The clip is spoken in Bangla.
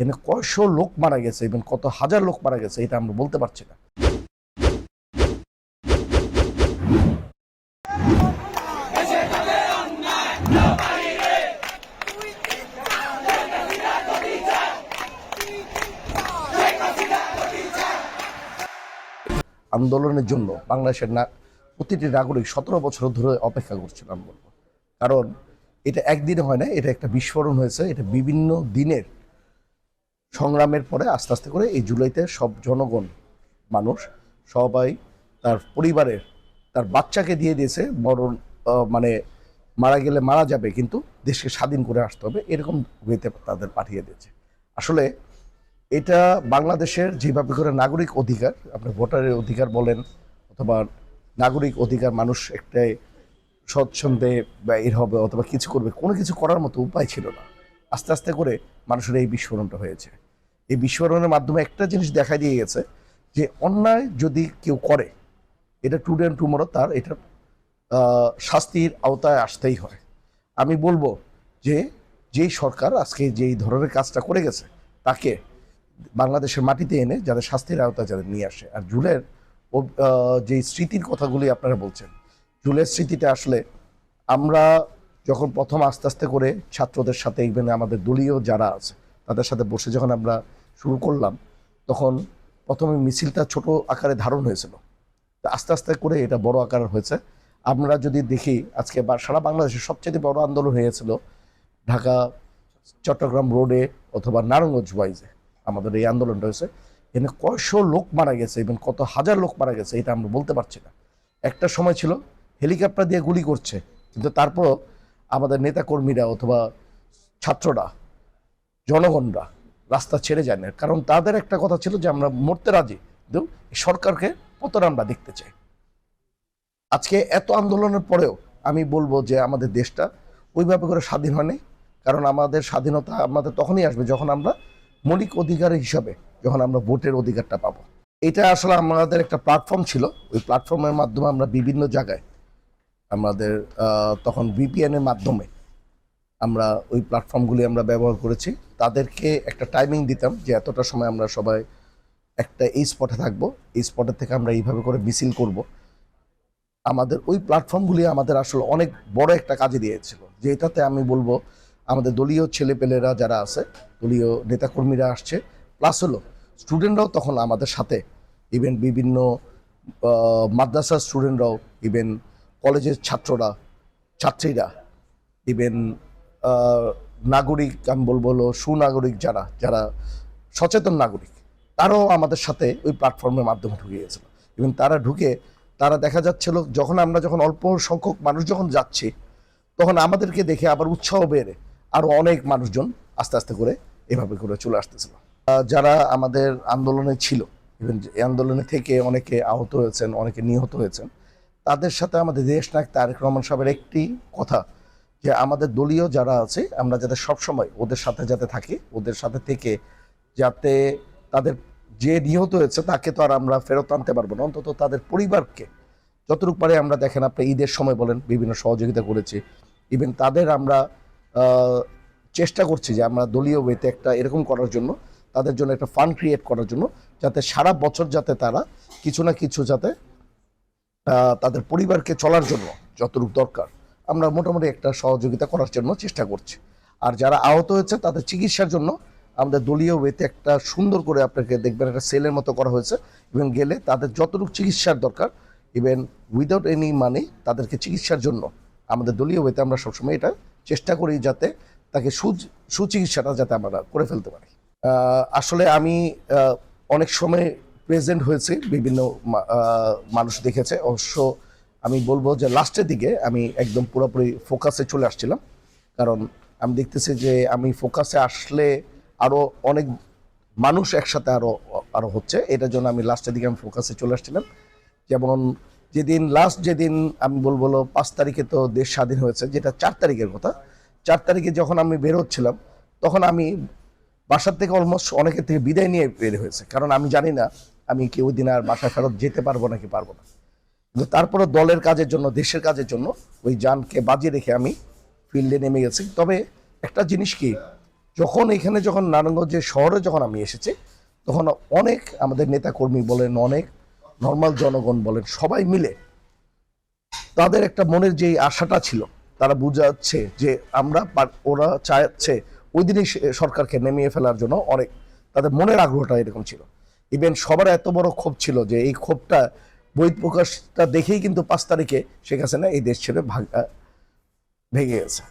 এখানে কয়শো লোক মারা গেছে এবং কত হাজার লোক মারা গেছে, এটা আমরা বলতে পারছি না। আন্দোলনের জন্য বাংলাদেশের না প্রতিটি নাগরিক সতেরো বছর ধরে অপেক্ষা করছিলাম বলব। কারণ এটা একদিনে হয় না এটা একটা বিস্ফোরণ হয়েছে, এটা বিভিন্ন দিনের সংগ্রামের পরে আস্তে আস্তে করে এই জুলাইতে সব জনগণ মানুষ সবাই তার পরিবারের তার বাচ্চাকে দিয়ে দিয়েছে আহ, মানে মারা গেলে মারা যাবে কিন্তু দেশকে স্বাধীন করে আসতে হবে এরকম ওয়েতে তাদের পাঠিয়ে দিয়েছে। আসলে এটা বাংলাদেশের যেভাবে করে নাগরিক অধিকার আপনি ভোটারের অধিকার বলেন অথবা নাগরিক অধিকার মানুষ একটাই স্বচ্ছন্দে বা এর হবে অথবা কিছু করবে কোনো কিছু করার মতো উপায় ছিল না। আস্তে আস্তে করে মানুষের এই বিস্ফোরণটা হয়েছে। এই বিস্ফোরণের মাধ্যমে একটা জিনিস দেখা দিয়ে গেছে যে অন্যায় যদি কেউ করে, এটা টুডে অ্যান্ড টুমোরো তার এটা শাস্তির আওতায় আসতেই হয়। আমি বলব যে যেই সরকার আজকে যেই ধরনের কাজটা করে গেছে, তাকে বাংলাদেশের মাটিতে এনে যাদের শাস্তির আওতায় যাদের নিয়ে আসে। আর জুলের যে স্মৃতির কথাগুলি আপনারা বলছেন, জুলের স্মৃতিটা আসলে আমরা যখন প্রথম আস্তে আস্তে করে ছাত্রদের সাথে ইভেন আমাদের দলীয় যারা আছে, তাদের সাথে বসে যখন আমরা শুরু করলাম, তখন প্রথমে মিছিলটা ছোট আকারে ধারণ হয়েছিল। আস্তে আস্তে করে এটা বড় আকার হয়েছে। আমরা যদি দেখি, আজকে সারা বাংলাদেশের সবচেয়ে বড় আন্দোলন হয়েছিল ঢাকা, চট্টগ্রাম রোডে অথবা নারায়ণগঞ্জ ওয়াইজে আমাদের এই আন্দোলনটা হয়েছে। এখানে কয়শো লোক মারা গেছে এবং কত হাজার লোক মারা গেছে, এটা আমরা বলতে পারছি না। একটা সময় ছিল, হেলিকপ্টার দিয়ে গুলি করছে, কিন্তু তারপরও আমাদের নেতাকর্মীরা অথবা ছাত্ররা, জনগণরা রাস্তা ছেড়ে যায় না কারণ তাদের একটা কথা ছিল যে আমরা মরতে রাজি। কিন্তু সরকারকে পতন আমরা দেখতে চাই। আজকে এত আন্দোলনের পরেও আমি বলব যে আমাদের দেশটা ওইভাবে করে স্বাধীন হয়নি। কারণ আমাদের স্বাধীনতা আমাদের তখনই আসবে যখন আমরা মৌলিক অধিকার হিসাবে যখন আমরা ভোটের অধিকারটা পাবো। এটা আসলে আমাদের একটা প্ল্যাটফর্ম ছিল। ওই প্ল্যাটফর্মের মাধ্যমে আমরা বিভিন্ন জায়গায় আমাদের তখন ভিপিএন এর মাধ্যমে আমরা ওই প্ল্যাটফর্মগুলি আমরা ব্যবহার করেছি। তাদেরকে একটা টাইমিং দিতাম যে এতটা সময় আমরা সবাই একটা এই স্পটে থাকব, এই স্পটের থেকে আমরা এইভাবে করে মিছিল করব। আমাদের ওই প্ল্যাটফর্মগুলি আমাদের আসলে অনেক বড় একটা কাজে দিয়েছিল। যে এটাতে আমি বলব, আমাদের দলীয় ছেলেপেলেরা যারা আছে, দলীয় নেতাকর্মীরা আসছে প্লাস হলো স্টুডেন্টরাও তখন আমাদের সাথে। ইভেন বিভিন্ন মাদ্রাসার স্টুডেন্টরাও ইভেন কলেজের ছাত্ররা, ছাত্রীরা ইভেন নাগরিক, আমি বলব হলো সুনাগরিক যারা যারা সচেতন নাগরিক, তারাও আমাদের সাথে ওই প্ল্যাটফর্মের মাধ্যমে ঢুকে গেছিল। এবং তারা ঢুকে, তারা দেখা যাচ্ছিল যখন আমরা যখন অল্প সংখ্যক মানুষ যখন যাচ্ছি, তখন আমাদেরকে দেখে আবার উৎসাহ বেড়ে আরও অনেক মানুষজন আস্তে আস্তে করে এভাবে করে চলে আসতেছিল। যারা আমাদের আন্দোলনে ছিল ইভেন এই আন্দোলনে থেকে অনেকে আহত হয়েছেন, অনেকে নিহত হয়েছেন তাদের সাথে আমাদের দেশ নায়ক তারেক রহমান সাহেবের একটি কথা যে আমাদের দলীয় যারা আছে, আমরা যাতে সবসময় ওদের সাথে যাতে থাকি, ওদের সাথে থেকে যাতে তাদের যে নিহত হয়েছে তাকে তো আর আমরা ফেরত আনতে পারব না। অন্তত তাদের পরিবারকে যতটুকু পারে আমরা দেখেন, আপনি ঈদের সময় বলেন, বিভিন্ন সহযোগিতা করেছি। ইভেন তাদের আমরা চেষ্টা করছি যে আমরা দলীয় ওয়েতে একটা এরকম করার জন্য, তাদের জন্য একটা ফান্ড ক্রিয়েট করার জন্য, যাতে সারা বছর যাতে তারা কিছু না কিছু যাতে তাদের পরিবারকে চলার জন্য যতটুকু দরকার, আমরা মোটামুটি একটা সহযোগিতা করার জন্য চেষ্টা করছি। আর যারা আহত হয়েছে, তাদের চিকিৎসার জন্য আমাদের দলীয় ওয়েতে একটা সুন্দর করে আপনাকে দেখবেন, একটা সেলের মতো করা হয়েছে। এবং গেলে তাদের যতটুকু চিকিৎসার দরকার ইভেন উইদাউট এনি মানি তাদেরকে চিকিৎসার জন্য আমাদের দলীয় ওয়েতে আমরা সবসময় এটা চেষ্টা করি যাতে তাকে সু- সুচিকিৎসাটা যাতে আমরা করে ফেলতে পারি। আসলে আমি অনেক সময় প্রেজেন্ট হয়েছে, বিভিন্ন মানুষ দেখেছে। অবশ্য আমি বলব যে লাস্টের দিকে আমি একদম পুরোপুরি ফোকাসে চলে আসছিলাম। কারণ আমি দেখতেছি যে আমি ফোকাসে আসলে আরও অনেক মানুষ একসাথে আরও আরও হচ্ছে। এটার জন্য আমি লাস্টের দিকে আমি ফোকাসে চলে আসছিলাম। যেমন যেদিন, লাস্ট যেদিন আমি বলব পাঁচ তারিখে তো দেশ স্বাধীন হয়েছে, যেটা চার তারিখের কথা। চার তারিখে যখন আমি বের হচ্ছিলাম, তখন আমি বাসার থেকে অলমোস্ট অনেকের থেকে বিদায় নিয়ে বের হয়েছে। কারণ আমি জানি না আমি কি ওই দিন আর বাসায় ফেরত যেতে পারব নাকি পারব না? কিন্তু তারপরে দলের কাজের জন্য, দেশের কাজের জন্য ওই যানকে বাজিয়ে রেখে আমি ফিল্ডে নেমে গেছি। তবে একটা জিনিস কি, যখন এখানে যখন নারায়ণগঞ্জের শহরে যখন আমি এসেছি, তখন অনেক আমাদের নেতাকর্মী বলেন, অনেক নর্মাল জনগণ বলেন, সবাই মিলে তাদের একটা মনের যে আশাটা ছিল, তারা বুঝাচ্ছে যে আমরা ওরা চাচ্ছে ওই দিনই সরকারকে নেমিয়ে ফেলার জন্য অনেক, তাদের মনের আগ্রহটা এরকম ছিল। ইভেন সবার এত বড় ক্ষোভ ছিল যে এই ক্ষোভটা বই প্রকাশটা দেখেই কিন্তু পাঁচ তারিখে শেখ হাসিনা এই দেশ ছেড়ে ভাগ ভেঙে গেছে।